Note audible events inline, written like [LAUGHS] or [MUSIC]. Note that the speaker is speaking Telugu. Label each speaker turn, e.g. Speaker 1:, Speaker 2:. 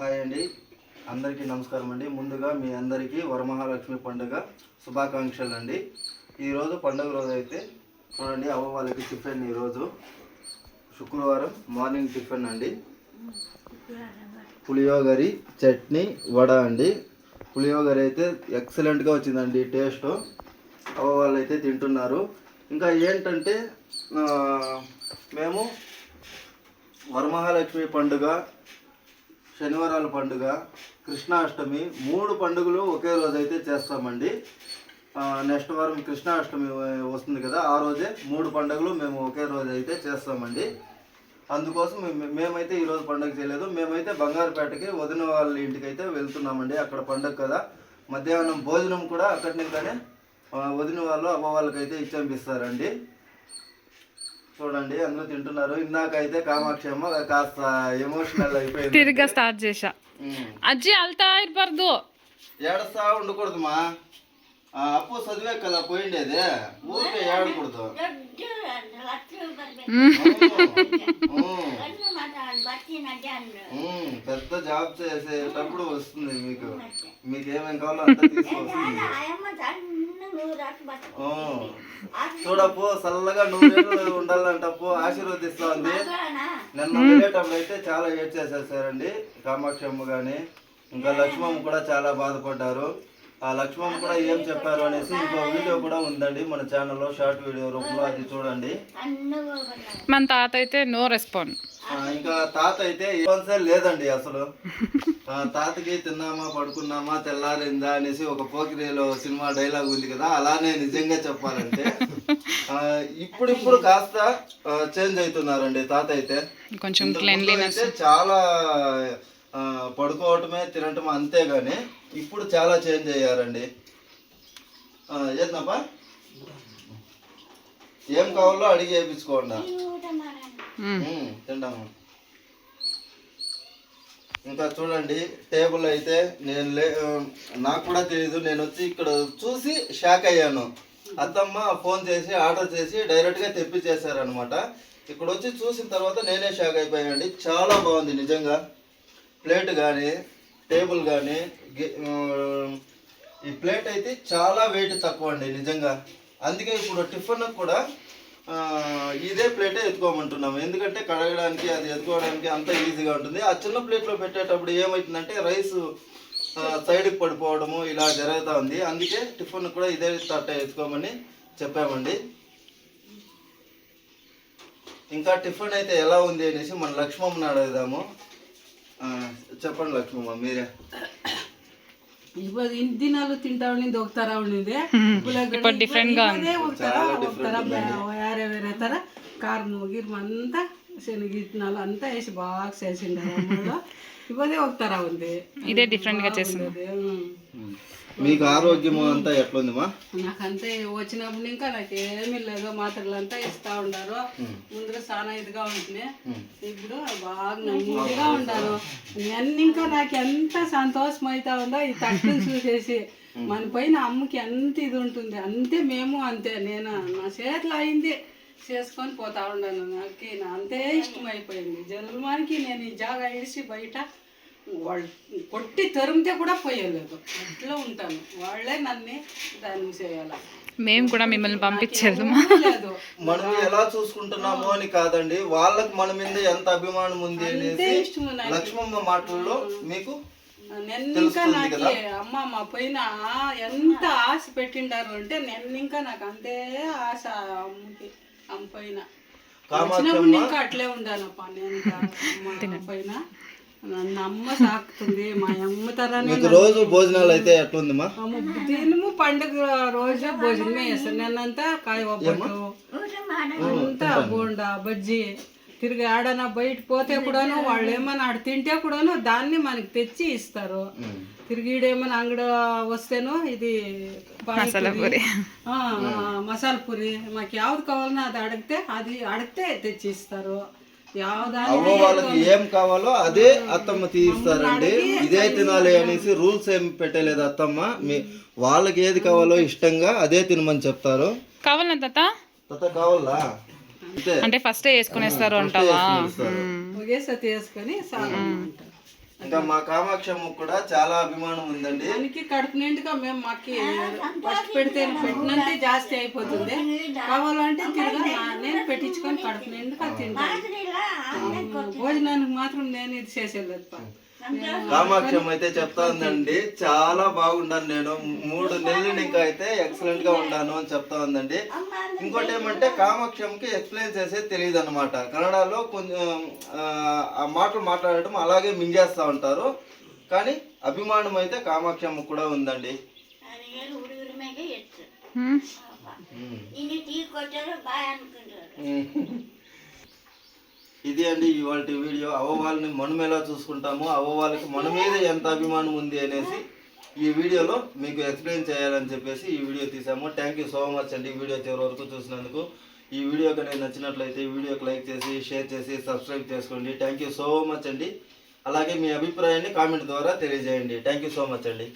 Speaker 1: హాయ్ అండి. అందరికీ నమస్కారం అండి. ముందుగా మీ అందరికీ వరమహాలక్ష్మి పండుగ శుభాకాంక్షలు అండి. ఈరోజు పండుగ రోజు అయితే చూడండి అవ్వ వాళ్ళకి టిఫిన్ ఈరోజు శుక్రవారం మార్నింగ్ టిఫిన్ అండి. పులియోగరి చట్నీ వడ అండి. పులియోగరి అయితే ఎక్సలెంట్గా వచ్చిందండి టేస్ట్. అవ్వ వాళ్ళు అయితే తింటున్నారు. ఇంకా ఏంటంటే మేము వరమహాలక్ష్మి పండుగ శనివారాల పండుగ కృష్ణాష్టమి మూడు పండుగలు ఒకే రోజు అయితే చేస్తామండి నెక్స్ట్ వారం కృష్ణాష్టమి వస్తుంది కదా ఆ రోజే మూడు పండుగలు మేము ఒకే రోజు అయితే చేస్తామండి. అందుకోసం మేమైతే ఈరోజు పండుగ చేయలేదు. మేమైతే బంగారుపేటకి వదిన వాళ్ళ ఇంటికి అయితే వెళ్తున్నామండి. అక్కడ పండుగ కదా. మధ్యాహ్నం భోజనం కూడా అక్కడి నుంచే వదిన వాళ్ళు అవ్వ వాళ్ళకైతే ఇచ్చంపిస్తారండి. చూడండి అందరూ తింటున్నారు. ఇందాకైతే కామాక్షి అమ్మ కాస్త ఎమోషనల్ అయిపోయింది.
Speaker 2: తిరిగా స్టార్ట్
Speaker 1: చేశా.
Speaker 2: అజ్జి అల్తా ఇర్బర్దు.
Speaker 1: ఏడస్తా ఉండకూడదు మా. అప్పు చదివే కదా పోయిండేది. ఊరికే ఏడకూడదు. పెద్ద జాబ్ చేసేటప్పుడు వస్తుంది మీకు. మీకు ఏమేమి కావాలో అంతా తీసుకొస్తుంది. చూడప్పు చల్లగా నూరేళ్ళు ఉండాలంటప్పు ఆశీర్వదిస్తా ఉంది నిన్న వెళ్ళేటప్పుడు అయితే చాలా ఏడ్ చేసేసారండి కామాక్షమ్మ కానీ ఇంకా లక్ష్మమ్మ కూడా చాలా బాధపడ్డారు. ఆ లక్ష్మమ్మ కూడా ఏం చెప్పారు అనేసి ఇంకో వీడియో కూడా ఉందండి మన ఛానల్లో షార్ట్ వీడియో రూపంలో అది చూడండి.
Speaker 2: మన తాత అయితే నో రెస్పాండ్
Speaker 1: ఇంకా తాత అయితే ఏ లేదండి అసలు. ఆ, తాతకి తిన్నామా పడుకున్నామా తెల్లారిందా అనేసి ఒక పోకిరిలో సినిమా డైలాగ్ ఉంది కదా అలానే నిజంగా చెప్పాలంటే. ఇప్పుడిప్పుడు కాస్త చేంజ్ అవుతున్నారండి తాత అయితే.
Speaker 2: కొంచెం
Speaker 1: చాలా పడుకోవటమే తినటం అంతేగాని ఇప్పుడు చాలా చేంజ్ అయ్యారండి. ఏందబ్బా? ఏం కావాలో అడిగి వేయించుకోండి. ఉమ్, తింటాము. ఇంకా చూడండి టేబుల్ అయితే నేను లే నాకు కూడా తెలియదు నేను వచ్చి ఇక్కడ చూసి షాక్ అయ్యాను. అత్తమ్మ ఫోన్ చేసి ఆర్డర్ చేసి డైరెక్ట్గా తెప్పించేశారనమాట ఇక్కడ వచ్చి చూసిన తర్వాత నేనే షాక్ అయిపోయానండి. చాలా బాగుంది నిజంగా. ప్లేట్ కానీ టేబుల్ కానీ ఈ ప్లేట్ అయితే చాలా వెయిట్ తక్కువ అండి నిజంగా. అందుకే ఇప్పుడు టిఫిన్ కూడా ఇదే ప్లేటే ఎత్తుకోమంటున్నాము ఎందుకంటే కడగడానికి అది ఎత్తుకోవడానికి అంత ఈజీగా ఉంటుంది. ఆ చిన్న ప్లేట్లో పెట్టేటప్పుడు ఏమవుతుందంటే రైస్ సైడ్కి పడిపోవడము ఇలా జరుగుతూ ఉంది. అందుకే టిఫిన్ కూడా ఇదే తట్ట ఎత్తుకోమని చెప్పామండి. ఇంకా టిఫిన్ అయితే ఎలా ఉంది అనేసి మన లక్ష్మమ్మని అడుగుదాము. చెప్పండి లక్ష్మమ్మ మీరే.
Speaker 3: ఇప్పుడు దినాలు తింటా ఉండింది ఒక తర ఉండింది.
Speaker 2: ఇప్పుడు
Speaker 3: డిఫరెంట్ వేరే వేరే తర. కారం గిరం అంతా శనగిత్తనాలు అంతా వేసి బాగా చేసిండారు [LAUGHS] ఇవ్వదే ఒక తర ఉంది.
Speaker 2: ఇదే డిఫరెంట్గా చేసింది
Speaker 1: మీకు ఆరోగ్యము అంతా ఎట్లుందిమా?
Speaker 3: నాకంతే వచ్చినప్పుడు ఇంకా నాకు ఏమీ లేదు. మాత్రలు అంతా ఇస్తా ఉండారు. ముందుగా చాలా ఇదిగా ఉంటుంది ఇప్పుడు బాగా నెమ్మదిగా ఉండాను అన్ని ఇంకా నాకు ఎంత సంతోషం అవుతా ఉందో ఈ తట్టును చూసేసి. మన పైన అమ్మకి ఎంత ఇది ఉంటుంది. అంతే మేము అంతే. నేను నా చేతిలో అయింది చేసుకొని పోతా ఉన్నాను నాకు నా అంతే ఇష్టం అయిపోయింది. జన్మానికి నేను ఈ జాగా ఇడిసి బయట వాళ్ళు కొట్టి తరిమితే కూడా పోయలేదు. అట్లా ఉంటాను. వాళ్ళే నన్ను దాన్ని చేయాల?
Speaker 2: మేము కూడా మిమ్మల్ని పంపించేది
Speaker 3: లేదు.
Speaker 1: మనం ఎలా చూసుకుంటున్నామో అని కాదండి. వాళ్ళకి మన మీద ఎంత అభిమానం ఉంది. లక్ష్మమ్మ మాటల్లో మీకు
Speaker 3: నేను ఇంకా నాకు అమ్మ మా పైన ఎంత ఆశ పెట్టిండారు అంటే నేను ఇంకా నాకు అంతే ఆశ అమ్మకి అమ్మ పైన. వచ్చినప్పుడు ఇంకా అట్లే ఉండానప్ప నేను పైన నన్ను అమ్మ సాకుతుంది మా అమ్మ
Speaker 1: మీకు రోజు భోజనాలు అయితే ఎట్లుందిమా
Speaker 3: దినము పండుగ రోజు భోజనమే చేస్తాను. నేనంతా కాయ ఒబ్బట్టు అంతా బోండా బజ్జీ తిరిగి ఆడన బయట పోతే కూడాను వాళ్ళు ఏమన్నా ఆడ తింటే కూడాను దాన్ని మనకి తెచ్చి ఇస్తారు. తిరిగి ఈడేమన్నా అంగడ వస్తేను ఇది
Speaker 2: మసాలా పూరి.
Speaker 3: మసాలా పూరి. మాకు యాವ್ದು కావాలన్నా అది అడిగితే అది అడిగితే తెచ్చి ఇస్తారు
Speaker 1: అవ్వ వాళ్ళకి ఏం కావాలో అదే అత్తమ్మ తీస్తారండి. ఇదే తినాలి అనేసి రూల్స్ ఏం పెట్టలేదు అత్తమ్మ. మీ వాళ్ళకి ఏది కావాలో ఇష్టంగా అదే తినమని చెప్తారు.
Speaker 2: కావాలనా తాత?
Speaker 1: తత కావాలా?
Speaker 2: అంటే ఫస్టే వేసుకునేస్తారు అంటావా.
Speaker 3: ఒకేసారి తీసుకొని
Speaker 1: ఇంకా మా కామాక్షమ్మ కూడా చాలా అభిమానం ఉందండి.
Speaker 3: దానికి కడుపు నిండుగా మేము మాకి ఫస్ట్ పెడితే పెట్టినంతే జాస్తి అయిపోతుంది. కావాలంటే తిరగా నా- నేను పెట్టించుకొని కడుపు నిండుగా తింటాను. భోజనానికి మాత్రం నేను ఇది చేసేది
Speaker 1: కామాక్షం అయితే చెప్తాందండి. చాలా బాగుండాను నేను. మూడు నెలలు ఇంకా అయితే ఎక్సలెంట్గా ఉంటాను అని చెప్తా ఉందండి ఇంకోటి ఏమంటే కామాక్షంకి ఎక్స్ప్లెయిన్ చేసే తెలియదు అనమాట కన్నడలో కొంచెం ఆ మాటలు మాట్లాడటం అలాగే మింగేస్తూ ఉంటారు. కానీ అభిమానం అయితే కామాక్షం కూడా ఉందండి.
Speaker 4: ఇంకా టీ కొట్టారు బాగా అనుకుంటారు.
Speaker 1: ఇది అండి ఇవాళ వీడియో. అవ్వ వాళ్ళని మనం ఎలా చూసుకుంటాము? అవ్వ వాళ్ళకి మన మీద ఎంత అభిమానం ఉంది అనేసి ఈ వీడియోలో మీకు ఎక్స్ప్లెయిన్ చేయాలని చెప్పేసి ఈ వీడియో తీసాము. థ్యాంక్ యూ సో మచ్ అండి ఈ వీడియో చివరి వరకు చూసినందుకు. ఈ వీడియో కనుక నచ్చినట్లయితే ఈ వీడియోకి లైక్ చేసి షేర్ చేసి సబ్స్క్రైబ్ చేసుకోండి. థ్యాంక్ యూ సో మచ్ అండి. అలాగే మీ అభిప్రాయాన్ని కామెంట్ ద్వారా తెలియజేయండి. థ్యాంక్ యూ సో మచ్ అండి.